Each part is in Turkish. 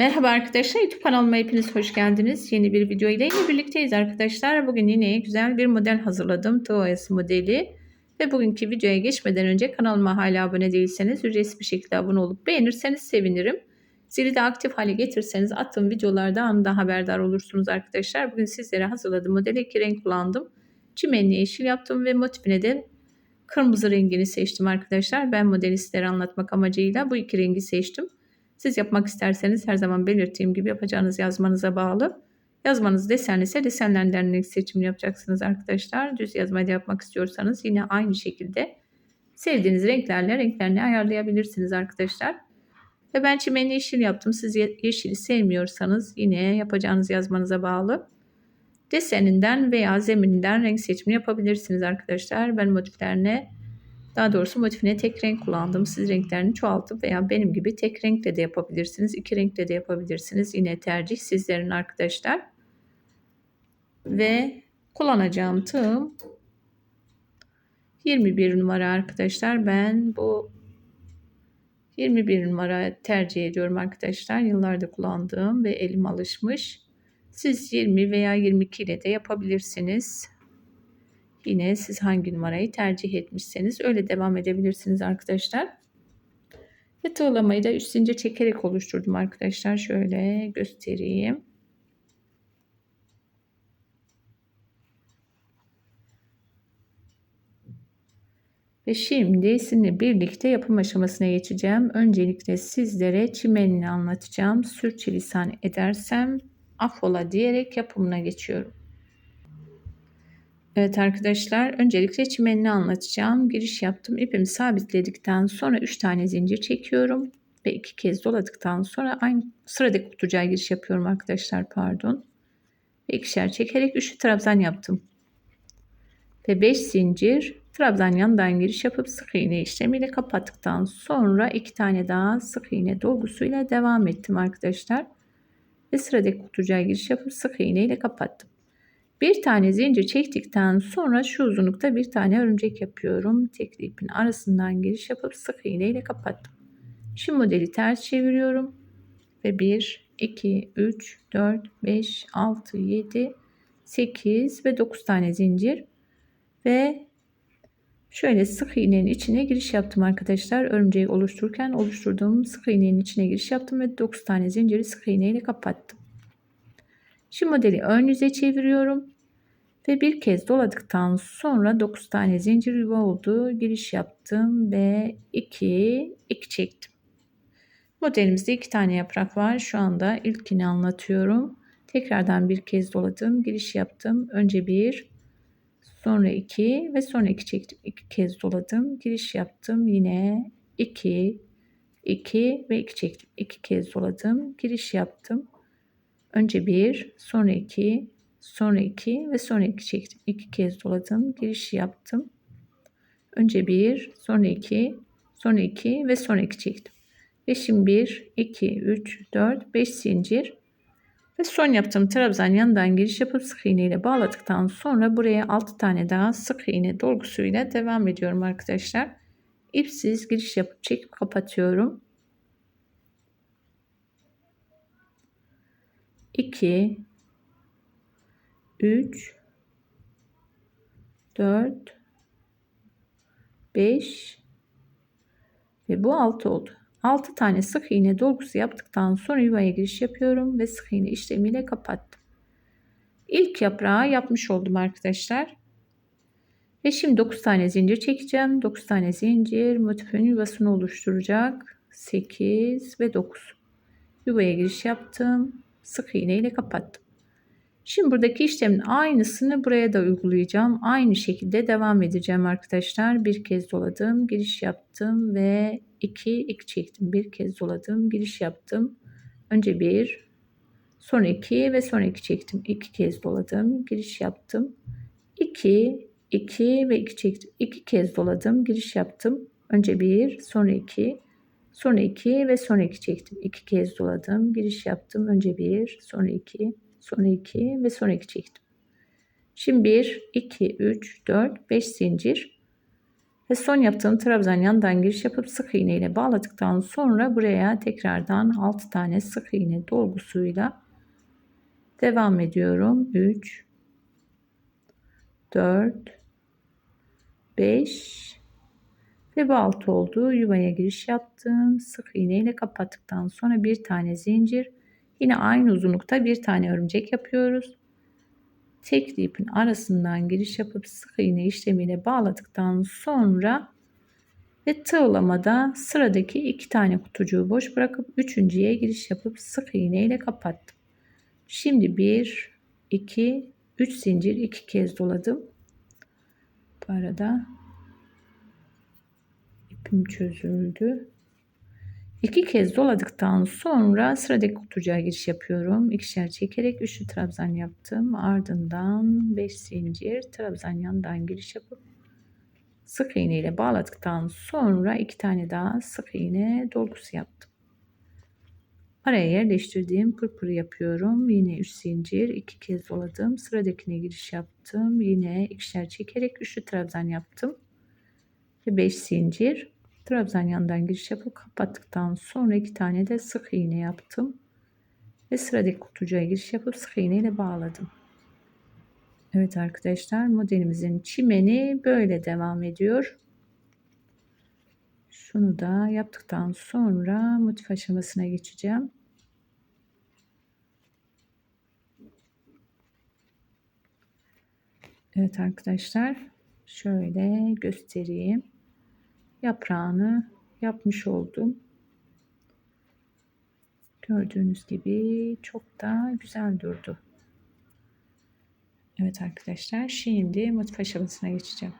Merhaba arkadaşlar YouTube kanalıma hepiniz hoş geldiniz. Yeni bir video ile yine birlikteyiz arkadaşlar. Bugün yine güzel bir model hazırladım. TOS modeli. Ve bugünkü videoya geçmeden önce kanalıma hala abone değilseniz ücretsiz bir şekilde abone olup beğenirseniz sevinirim. Zili de aktif hale getirseniz attığım videolarda anında haberdar olursunuz arkadaşlar. Bugün sizlere hazırladığım modeli iki renk kullandım. Çimenli yeşil yaptım ve motifine de kırmızı rengini seçtim arkadaşlar. Ben modeli sizlere anlatmak amacıyla bu iki rengi seçtim. Siz yapmak isterseniz her zaman belirttiğim gibi yapacağınız yazmanıza bağlı. Yazmanız desenli ise desenlerden seçimini yapacaksınız arkadaşlar. Düz yazmayı da yapmak istiyorsanız yine aynı şekilde sevdiğiniz renklerle renklerini ayarlayabilirsiniz arkadaşlar. Ve ben çimenli yeşil yaptım. Siz yeşili sevmiyorsanız yine yapacağınız yazmanıza bağlı. Deseninden veya zemininden renk seçimini yapabilirsiniz arkadaşlar. Ben motiflerine daha doğrusu motifine tek renk kullandım. Siz renklerini çoğaltıp veya benim gibi tek renkle de yapabilirsiniz. iki renkle de yapabilirsiniz. Yine tercih sizlerin arkadaşlar. Ve kullanacağım tığım 21 numara arkadaşlar. Ben bu 21 numara tercih ediyorum arkadaşlar. Yıllarda kullandığım ve elim alışmış. Siz 20 veya 22 ile de yapabilirsiniz. Yine siz hangi numarayı tercih etmişseniz öyle devam edebilirsiniz arkadaşlar. Ve tığlamayı da üst çekerek oluşturdum arkadaşlar. Şöyle göstereyim. Ve şimdi sizinle birlikte yapım aşamasına geçeceğim. Öncelikle sizlere çimenini anlatacağım. Sürçülisan edersem affola diyerek yapımına geçiyorum. Evet arkadaşlar öncelikle çimenini anlatacağım. Giriş yaptım. İpimi sabitledikten sonra 3 tane zincir çekiyorum. Ve 2 kez doladıktan sonra aynı sıradaki kutucuğa giriş yapıyorum arkadaşlar pardon. Ve ikişer çekerek üçlü trabzan yaptım. Ve 5 zincir trabzan yandan giriş yapıp sık iğne işlemiyle kapattıktan sonra 2 tane daha sık iğne dolgusuyla devam ettim arkadaşlar. Ve sıradaki kutucuğa giriş yapıp sık iğne ile kapattım. Bir tane zincir çektikten sonra şu uzunlukta bir tane örümcek yapıyorum. Tekli ipin arasından giriş yapıp sık iğne ile kapattım. Şimdi modeli ters çeviriyorum. Ve 1, 2, 3, 4, 5, 6, 7, 8 ve 9 tane zincir. Ve şöyle sık iğnenin içine giriş yaptım arkadaşlar. Örümceği oluştururken oluşturduğum sık iğnenin içine giriş yaptım ve 9 tane zinciri sık iğne ile kapattım. Şimdi modeli ön yüze çeviriyorum. Ve bir kez doladıktan sonra 9 tane zincir yuva oldu. Giriş yaptım ve 2 2 çektim. Modelimizde iki tane yaprak var. Şu anda ilkini anlatıyorum. Tekrardan bir kez doladım. Giriş yaptım. Önce bir, sonra iki ve sonra iki çektim. İki kez doladım. Giriş yaptım. Yine iki, iki ve iki çektim. İki kez doladım. Giriş yaptım. Önce bir, sonra iki, sonra iki ve sonra iki çektim. İki kez doladım. Giriş yaptım. Önce bir, sonra iki, sonra iki ve sonra iki çektim. Ve şimdi bir, iki, üç, dört, beş zincir ve son yaptığım trabzan yanından giriş yapıp sık iğne ile bağladıktan sonra buraya 6 tane daha sık iğne dolgusuyla devam ediyorum arkadaşlar. İpsiz giriş yapıp çekip kapatıyorum. 2 3 4 5 ve bu 6 oldu. 6 tane sık iğne dolgusu yaptıktan sonra yuvaya giriş yapıyorum ve sık iğne işlemiyle kapattım. İlk yaprağı yapmış oldum arkadaşlar. Ve şimdi 9 tane zincir çekeceğim. 9 tane zincir motifin yuvasını oluşturacak. 8 ve 9. Yuvaya giriş yaptım sık iğne ile kapattım. Şimdi buradaki işlemin aynısını buraya da uygulayacağım. Aynı şekilde devam edeceğim arkadaşlar. Bir kez doladım, giriş yaptım ve iki, iki çektim. Bir kez doladım, giriş yaptım. Önce bir, sonra iki ve sonra iki çektim. İki kez doladım, giriş yaptım. İki, iki ve iki çektim. İki kez doladım, giriş yaptım. Önce bir, sonra iki, Sonra 2 ve sonra 2 çektim. 2 kez doladım. Giriş yaptım. Önce 1, sonra 2, sonra 2 ve sonra 2 çektim. Şimdi 1, 2, 3, 4, 5 zincir. Ve son yaptığım trabzan yandan giriş yapıp sık iğne ile bağladıktan sonra buraya tekrardan 6 tane sık iğne dolgusuyla devam ediyorum. 3 4 5 ve bu altı oldu. Yuvaya giriş yaptım. Sık iğne ile kapattıktan sonra bir tane zincir. Yine aynı uzunlukta bir tane örümcek yapıyoruz. Tek ipin arasından giriş yapıp sık iğne işlemiyle bağladıktan sonra ve tığlamada sıradaki iki tane kutucuğu boş bırakıp üçüncüye giriş yapıp sık iğne ile kapattım. Şimdi bir, iki, üç zincir iki kez doladım. Bu arada ipim çözüldü. İki kez doladıktan sonra sıradaki kutucuğa giriş yapıyorum. İkişer çekerek üçlü trabzan yaptım. Ardından 5 zincir trabzan yandan giriş yapıp sık iğne ile bağladıktan sonra iki tane daha sık iğne dolgusu yaptım. Araya yerleştirdiğim pırpır yapıyorum. Yine 3 zincir iki kez doladım. Sıradakine giriş yaptım. Yine ikişer çekerek üçlü trabzan yaptım. Ve 5 zincir trabzan yandan giriş yapıp kapattıktan sonra iki tane de sık iğne yaptım. Ve sıradaki kutucuğa giriş yapıp sık iğne ile bağladım. Evet arkadaşlar modelimizin çimeni böyle devam ediyor. Şunu da yaptıktan sonra motif aşamasına geçeceğim. Evet arkadaşlar şöyle göstereyim yaprağını yapmış oldum. Gördüğünüz gibi çok da güzel durdu. Evet arkadaşlar şimdi motif aşamasına geçeceğim.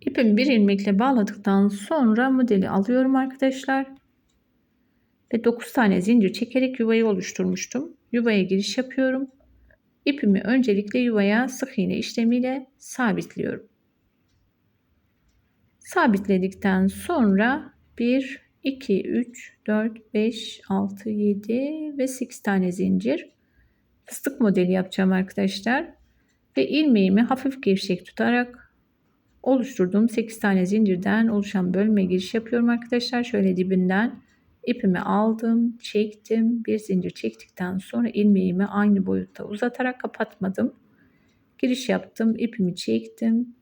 İpimi bir ilmekle bağladıktan sonra modeli alıyorum arkadaşlar. Ve 9 tane zincir çekerek yuvayı oluşturmuştum. Yuvaya giriş yapıyorum. İpimi öncelikle yuvaya sık iğne işlemiyle sabitliyorum. Sabitledikten sonra 1, 2, 3, 4, 5, 6, 7 ve 8 tane zincir fıstık modeli yapacağım arkadaşlar. Ve ilmeğimi hafif gevşek tutarak oluşturduğum 8 tane zincirden oluşan bölme giriş yapıyorum arkadaşlar. Şöyle dibinden ipimi aldım, çektim. Bir zincir çektikten sonra ilmeğimi aynı boyutta uzatarak kapatmadım. Giriş yaptım, ipimi çektim.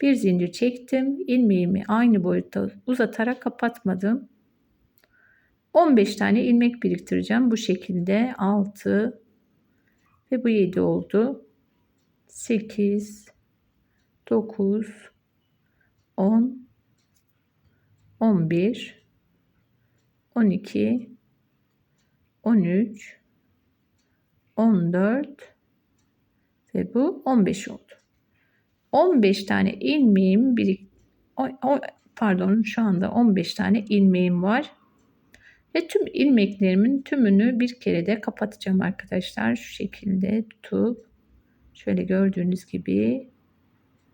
Bir zincir çektim. ilmeğimi aynı boyutta uzatarak kapatmadım. 15 tane ilmek biriktireceğim. Bu şekilde 6 ve bu 7 oldu. 8 9 10 11 12 13 14 ve bu 15 oldu. 15 tane ilmeğim bir o, o, pardon şu anda 15 tane ilmeğim var. Ve tüm ilmeklerimin tümünü bir kere de kapatacağım arkadaşlar. Şu şekilde tutup şöyle gördüğünüz gibi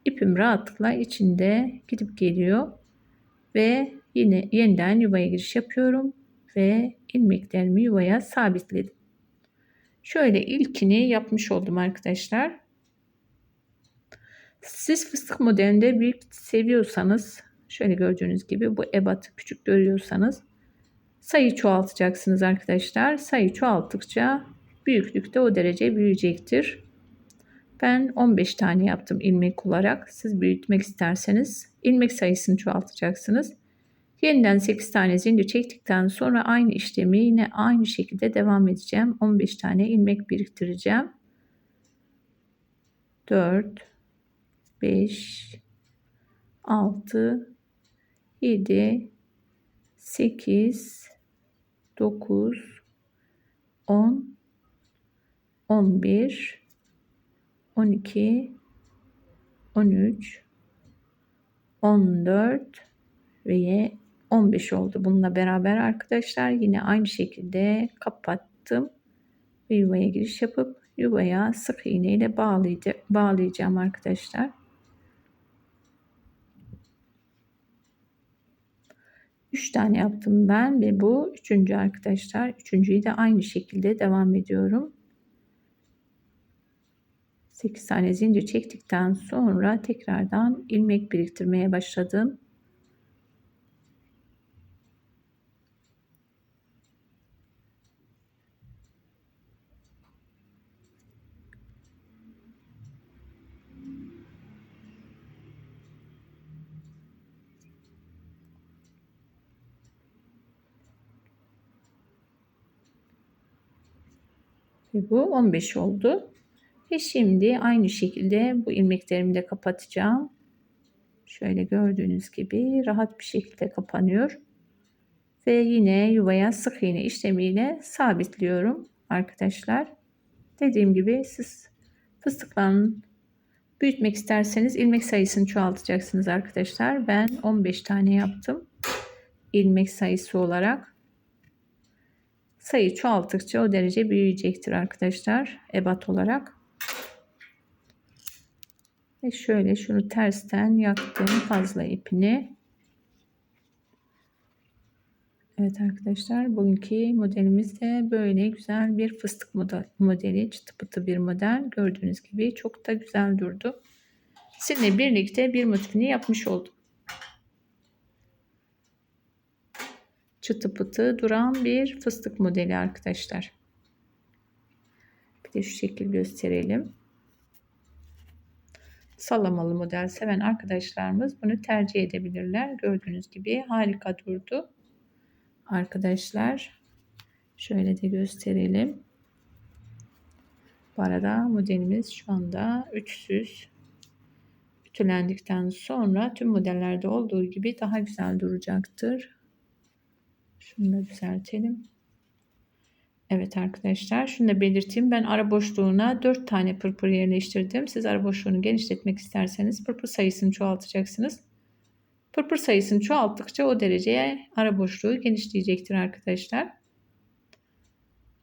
ipim rahatlıkla içinde gidip geliyor. Ve yine yeniden yuvaya giriş yapıyorum ve ilmeklerimi yuvaya sabitledim. Şöyle ilkini yapmış oldum arkadaşlar. Siz fıstık modelinde büyük seviyorsanız şöyle gördüğünüz gibi bu ebatı küçük görüyorsanız sayı çoğaltacaksınız arkadaşlar. Sayı çoğalttıkça büyüklük de o derece büyüyecektir. Ben 15 tane yaptım ilmek olarak. Siz büyütmek isterseniz ilmek sayısını çoğaltacaksınız. Yeniden 8 tane zincir çektikten sonra aynı işlemi yine aynı şekilde devam edeceğim. 15 tane ilmek biriktireceğim. 4 5 6 7 8 9 10 11 12 13 14 ve 15 oldu. Bununla beraber arkadaşlar yine aynı şekilde kapattım ve yuvaya giriş yapıp yuvaya sık iğne ile bağlayacağım arkadaşlar. 3 tane yaptım ben ve bu üçüncü arkadaşlar. Üçüncüyü de aynı şekilde devam ediyorum. 8 tane zincir çektikten sonra tekrardan ilmek biriktirmeye başladım. Ve bu 15 oldu. Ve şimdi aynı şekilde bu ilmeklerimi de kapatacağım. Şöyle gördüğünüz gibi rahat bir şekilde kapanıyor. Ve yine yuvaya sık iğne işlemiyle sabitliyorum arkadaşlar. Dediğim gibi siz fıstıkların büyütmek isterseniz ilmek sayısını çoğaltacaksınız arkadaşlar. Ben 15 tane yaptım. ilmek sayısı olarak. Sayı çoğalttıkça o derece büyüyecektir arkadaşlar. Ebat olarak. Ve şöyle şunu tersten yaktım fazla ipini. Evet arkadaşlar bugünkü modelimiz de böyle güzel bir fıstık modeli çıtı pıtı bir model. Gördüğünüz gibi çok da güzel durdu. Sizinle birlikte bir motifini yapmış oldum. Çıtı pıtı duran bir fıstık modeli arkadaşlar. Bir de şu şekil gösterelim sallamalı model seven arkadaşlarımız bunu tercih edebilirler. Gördüğünüz gibi harika durdu. Arkadaşlar şöyle de gösterelim. Bu arada modelimiz şu anda üçsüz ütülendikten sonra tüm modellerde olduğu gibi daha güzel duracaktır. Şunu da düzeltelim. Evet arkadaşlar şunu da belirteyim. Ben ara boşluğuna 4 tane pırpır yerleştirdim. Siz ara boşluğunu genişletmek isterseniz pırpır sayısını çoğaltacaksınız. Pırpır sayısını çoğalttıkça o dereceye ara boşluğu genişleyecektir arkadaşlar.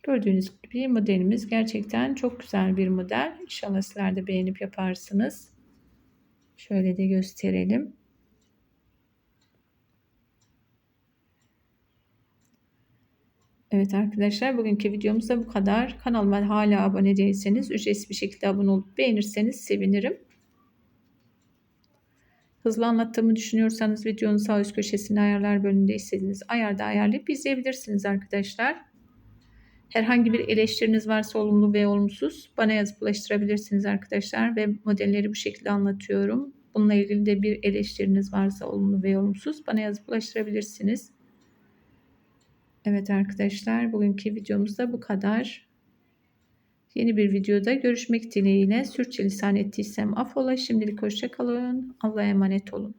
Gördüğünüz gibi modelimiz gerçekten çok güzel bir model. İnşallah sizler de beğenip yaparsınız. Şöyle de gösterelim. Evet arkadaşlar bugünkü videomuz da bu kadar. Kanalıma hala abone değilseniz ücretsiz bir şekilde abone olup beğenirseniz sevinirim. Hızlı anlattığımı düşünüyorsanız videonun sağ üst köşesinde ayarlar bölümünde istediğiniz ayarda ayarlayıp izleyebilirsiniz arkadaşlar. Herhangi bir eleştiriniz varsa olumlu ve olumsuz bana yazıp ulaştırabilirsiniz arkadaşlar ve modelleri bu şekilde anlatıyorum. Bununla ilgili de bir eleştiriniz varsa olumlu ve olumsuz bana yazıp ulaştırabilirsiniz. Evet arkadaşlar bugünkü videomuz da bu kadar. Yeni bir videoda görüşmek dileğiyle. Sürçülisan ettiysem affola. Şimdilik hoşçakalın. Allah'a emanet olun.